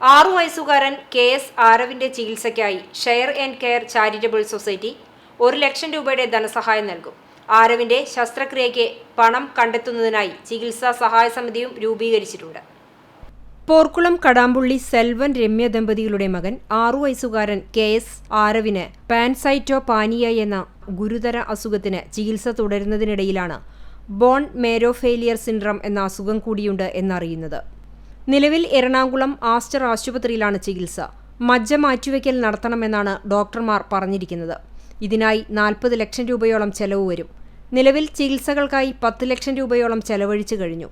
ആറു വയസ്സുകാരൻ K S ആരവിന്റെ ചികിത്സയ്ക്കായി share and care charitable society ഒരു ലക്ഷം രൂപയുടെ ധനസഹായം നൽകും. ആരവിന്റെ ശസ്ത്രക്രിയയ്ക്ക് പണം കണ്ടെത്തുന്നതിനായി ചികിത്സാ സഹായ സമിതിയും രൂപീകരിച്ചിട്ടുണ്ട്. പോർക്കുളം കടാമ്പുള്ളി സെൽവൻ രമ്യ ദമ്പതികളുടെ മകൻ ആറു വയസ്സുകാരൻ കെ എസ് ആരവിന് പാൻസൈറ്റോ പാനിയ എന്ന ഗുരുതര അസുഖത്തിന് ചികിത്സ തുടരുന്നതിനിടയിലാണ് ബോൺ മേരോ ഫെയിലിയർ സിൻഡ്രം എന്ന അസുഖം കൂടിയുണ്ട് എന്നറിയുന്നത്. നിലവിൽ എറണാകുളം ആസ്റ്റർ ആശുപത്രിയിലാണ് ചികിത്സ. മജ്ജ മാറ്റിവെക്കൽ നടത്തണമെന്നാണ് ഡോക്ടർമാർ പറഞ്ഞിരിക്കുന്നത്. ഇതിനായി നാൽപ്പത് ലക്ഷം രൂപയോളം ചെലവ് വരും. നിലവിൽ ചികിത്സകൾക്കായി പത്ത് ലക്ഷം രൂപയോളം ചെലവഴിച്ചു കഴിഞ്ഞു.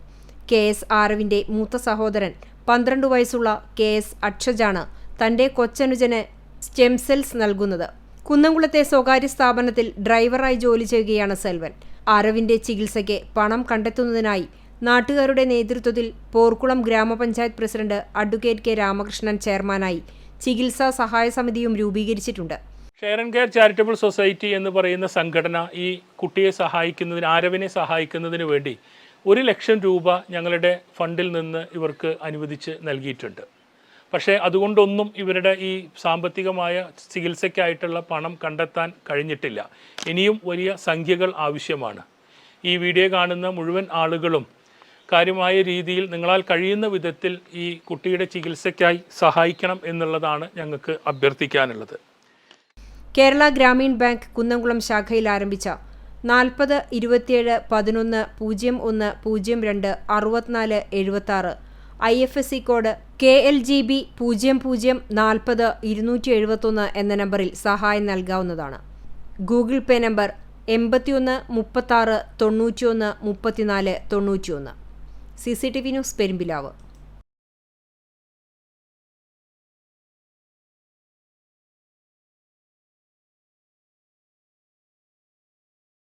കെ എസ് ആരവിന്റെ മൂത്ത സഹോദരൻ പന്ത്രണ്ട് വയസ്സുള്ള കെ എസ് അക്ഷജാണ് തന്റെ കൊച്ചനുജന് സ്റ്റെം സെൽസ് നൽകുന്നത്. കുന്നംകുളത്തെ സ്വകാര്യ സ്ഥാപനത്തിൽ ഡ്രൈവറായി ജോലി ചെയ്യുകയാണ് സെൽവൻ. ആരവിന്റെ ചികിത്സയ്ക്ക് പണം കണ്ടെത്തുന്നതിനായി നാട്ടുകാരുടെ നേതൃത്വത്തിൽ പോർക്കുളം ഗ്രാമപഞ്ചായത്ത് പ്രസിഡന്റ് അഡ്വക്കേറ്റ് കെ രാമകൃഷ്ണൻ ചെയർമാനായി ചികിത്സാ സഹായ സമിതിയും രൂപീകരിച്ചിട്ടുണ്ട്. Share and care charitable society എന്ന് പറയുന്ന സംഘടന ഈ കുട്ടിയെ സഹായിക്കുന്നതിന് ആരവിനെ സഹായിക്കുന്നതിന് വേണ്ടി ഒരു ലക്ഷം രൂപ ഞങ്ങളുടെ ഫണ്ടിൽ നിന്ന് ഇവർക്ക് അനുവദിച്ച് നൽകിയിട്ടുണ്ട്. പക്ഷേ അതുകൊണ്ടൊന്നും ഇവരുടെ ഈ സാമ്പത്തികമായ ചികിത്സയ്ക്കായിട്ടുള്ള പണം കണ്ടെത്താൻ കഴിഞ്ഞിട്ടില്ല. ഇനിയും വലിയ സംഖ്യകൾ ആവശ്യമാണ്. ഈ വീഡിയോ കാണുന്ന മുഴുവൻ ആളുകളും കാര്യമായ രീതിയിൽ നിങ്ങളാൽ കഴിയുന്ന വിധത്തിൽ ഈ കുട്ടിയുടെ ചികിത്സയ്ക്കായി സഹായിക്കണം എന്നുള്ളതാണ് ഞങ്ങൾക്ക് അഭ്യർത്ഥിക്കാനുള്ളത്. കേരള ഗ്രാമീൺ ബാങ്ക് കുന്നംകുളം ശാഖയിൽ ആരംഭിച്ച നാൽപ്പത് ഇരുപത്തിയേഴ് പതിനൊന്ന് പൂജ്യം ഒന്ന് പൂജ്യം രണ്ട് അറുപത്തിനാല് എഴുപത്തി ആറ് I F S C code K L G B പൂജ്യം പൂജ്യം നാൽപ്പത് ഇരുന്നൂറ്റി എഴുപത്തൊന്ന് എന്ന നമ്പറിൽ സഹായം നൽകാവുന്നതാണ്. ഗൂഗിൾ പേ നമ്പർ എൺപത്തിയൊന്ന് മുപ്പത്താറ് തൊണ്ണൂറ്റിയൊന്ന് മുപ്പത്തിനാല് തൊണ്ണൂറ്റിയൊന്ന്. C C T V news Perumpilavu